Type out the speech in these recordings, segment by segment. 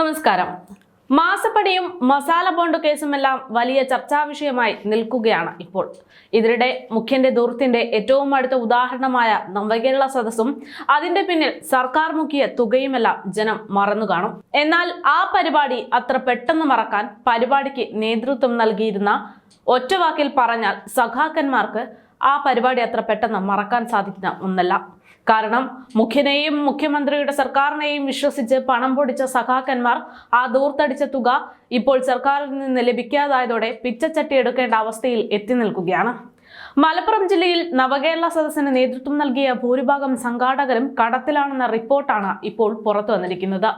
നമസ്കാരം. മാസപ്പടിയും മസാല ബോണ്ട് കേസുമെല്ലാം വലിയ ചർച്ചാ വിഷയമായി നിൽക്കുകയാണ് ഇപ്പോൾ. ഇതിനിടെ മുഖ്യന്റെ ദൂർത്തിന്റെ ഏറ്റവും അടുത്ത ഉദാഹരണമായ നവകേരള സദസ്സും അതിന്റെ പിന്നിൽ സർക്കാർ മുക്കിയ തുകയുമെല്ലാം ജനം മറന്നു കാണും. എന്നാൽ ആ പരിപാടി അത്ര പെട്ടെന്ന് മറക്കാൻ പരിപാടിക്ക് നേതൃത്വം നൽകിയിരുന്ന ഒറ്റവാക്കിൽ പറഞ്ഞാൽ സഖാക്കന്മാർക്ക് ആ പരിപാടി അത്ര പെട്ടെന്ന് മറക്കാൻ സാധിക്കുന്ന ഒന്നല്ല. കാരണം മുഖ്യനെയും മുഖ്യമന്ത്രിയുടെ സർക്കാരിനെയും വിശ്വസിച്ച് പണം പൊടിച്ച സഖാക്കന്മാർ ആ ദൂർത്തടിച്ച തുക ഇപ്പോൾ സർക്കാരിൽ നിന്ന് ലഭിക്കാതായതോടെ പിച്ചച്ചട്ടി എടുക്കേണ്ട അവസ്ഥയിൽ എത്തി നിൽക്കുകയാണ്. മലപ്പുറം ജില്ലയിൽ നവകേരള സദസ്സിന് നേതൃത്വം നൽകിയ ഭൂരിഭാഗം സംഘാടകരും കടത്തിലാണെന്ന റിപ്പോർട്ടാണ് ഇപ്പോൾ പുറത്തു വന്നിരിക്കുന്നത്.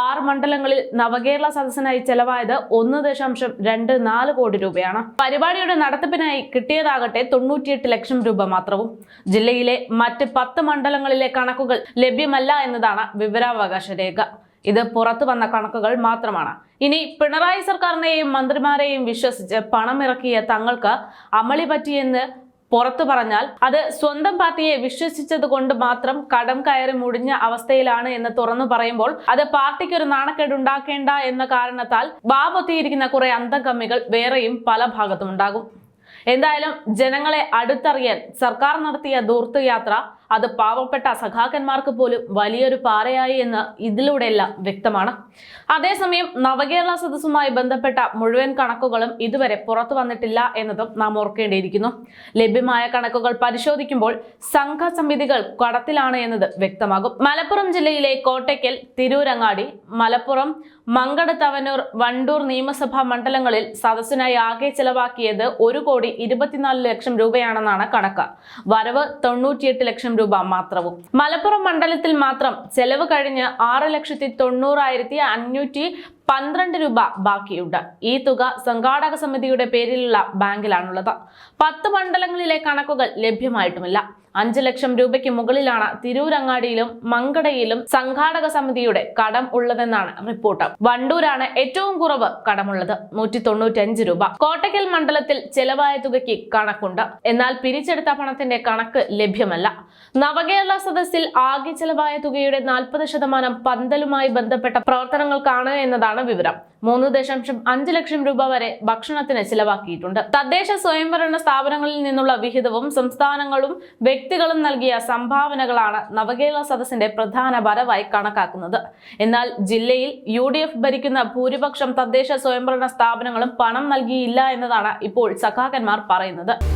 ആറ് മണ്ഡലങ്ങളിൽ നവകേരള സദസ്സിനായി ചെലവായത് ഒന്ന് ദശാംശം രണ്ട് നാല് കോടി രൂപയാണ്. പരിപാടിയുടെ നടത്തിപ്പിനായി കിട്ടിയതാകട്ടെ തൊണ്ണൂറ്റിയെട്ട് ലക്ഷം രൂപ മാത്രവും. ജില്ലയിലെ മറ്റ് പത്ത് മണ്ഡലങ്ങളിലെ കണക്കുകൾ ലഭ്യമല്ല എന്നതാണ് വിവരാവകാശ രേഖ. ഇത് പുറത്തു വന്ന കണക്കുകൾ മാത്രമാണ്. ഇനി പിണറായി സർക്കാരിനെയും മന്ത്രിമാരെയും വിശ്വസിച്ച് പണമിറക്കിയ തങ്ങൾക്ക് അമളി പറ്റിയെന്ന് പുറത്തു പറഞ്ഞാൽ അത് സ്വന്തം പാർട്ടിയെ വിശ്വസിച്ചത് കൊണ്ട് മാത്രം കടം കയറി മുടിഞ്ഞ അവസ്ഥയിലാണ് എന്ന് തുറന്നു പറയുമ്പോൾ അത് പാർട്ടിക്ക് ഒരു നാണക്കേട് ഉണ്ടാക്കേണ്ട എന്ന കാരണത്താൽ ബാബൊത്തിയിരിക്കുന്ന കുറെ അന്തംകമ്മികൾ വേറെയും പല ഭാഗത്തും ഉണ്ടാകും. എന്തായാലും ജനങ്ങളെ അടുത്തറിയാൻ സർക്കാർ നടത്തിയ ദൂർത്തുയാത്ര അത് പാവപ്പെട്ട സഖാക്കന്മാർക്ക് പോലും വലിയൊരു പാറയായി എന്ന് ഇതിലൂടെയെല്ലാം വ്യക്തമാണ്. അതേസമയം നവകേരള സദസ്സുമായി ബന്ധപ്പെട്ട മുഴുവൻ കണക്കുകളും ഇതുവരെ പുറത്തു വന്നിട്ടില്ല എന്നതും നാം ഓർക്കേണ്ടിയിരിക്കുന്നു. ലഭ്യമായ കണക്കുകൾ പരിശോധിക്കുമ്പോൾ സംഘസമിതികൾ കടത്തിലാണ് എന്നത് വ്യക്തമാകും. മലപ്പുറം ജില്ലയിലെ കോട്ടയ്ക്കൽ തിരൂരങ്ങാടി മലപ്പുറം മങ്കട് തവനൂർ വണ്ടൂർ നിയമസഭാ മണ്ഡലങ്ങളിൽ സദസ്സിനായി ആകെ ചെലവാക്കിയത് ഒരു കോടി ഇരുപത്തിനാല് ലക്ഷം രൂപയാണെന്നാണ് കണക്ക്. വരവ് തൊണ്ണൂറ്റിയെട്ട് ലക്ഷം രൂപ മാത്രവും. മലപ്പുറം മണ്ഡലത്തിൽ മാത്രം ചെലവ് കഴിഞ്ഞ് ആറ് ലക്ഷത്തി തൊണ്ണൂറായിരത്തി അഞ്ഞൂറ്റി പന്ത്രണ്ട് രൂപ ബാക്കിയുണ്ട്. ഈ തുക സംഘാടക സമിതിയുടെ പേരിലുള്ള ബാങ്കിലാണുള്ളത്. പത്ത് മണ്ഡലങ്ങളിലെ കണക്കുകൾ ലഭ്യമായിട്ടുമില്ല. അഞ്ച് ലക്ഷം രൂപയ്ക്ക് മുകളിലാണ് തിരൂരങ്ങാടിയിലും മങ്കടയിലും സംഘാടക സമിതിയുടെ കടം ഉള്ളതെന്നാണ് റിപ്പോർട്ട്. വണ്ടൂരാണ് ഏറ്റവും കുറവ് കടമുള്ളത്. നൂറ്റി തൊണ്ണൂറ്റി അഞ്ച് രൂപ. കോട്ടയ്ക്കൽ മണ്ഡലത്തിൽ ചെലവായ തുകയ്ക്ക് കണക്കുണ്ട്. എന്നാൽ പിരിച്ചെടുത്ത പണത്തിന്റെ കണക്ക് ലഭ്യമല്ല. നവകേരള സദസ്സിൽ ആകെ ചെലവായ തുകയുടെ നാൽപ്പത് ശതമാനം പന്തലുമായി ബന്ധപ്പെട്ട പ്രവർത്തനങ്ങൾക്കാണ് എന്നതാണ് വിവരം. മൂന്ന് ദശാംശം അഞ്ച് ലക്ഷം രൂപ വരെ ഭക്ഷണത്തിന് ചിലവാക്കിയിട്ടുണ്ട്. തദ്ദേശ സ്വയംഭരണ സ്ഥാപനങ്ങളിൽ നിന്നുള്ള വിഹിതവും സംസ്ഥാനങ്ങളും വ്യക്തികളും നൽകിയ സംഭാവനകളാണ് നവകേരള സദസ്സിന്റെ പ്രധാന വരവായി കണക്കാക്കുന്നത്. എന്നാൽ ജില്ലയിൽ യു ഭരിക്കുന്ന ഭൂരിപക്ഷം തദ്ദേശ സ്വയംഭരണ സ്ഥാപനങ്ങളും പണം നൽകിയില്ല എന്നതാണ് ഇപ്പോൾ സഖാക്കന്മാർ പറയുന്നത്.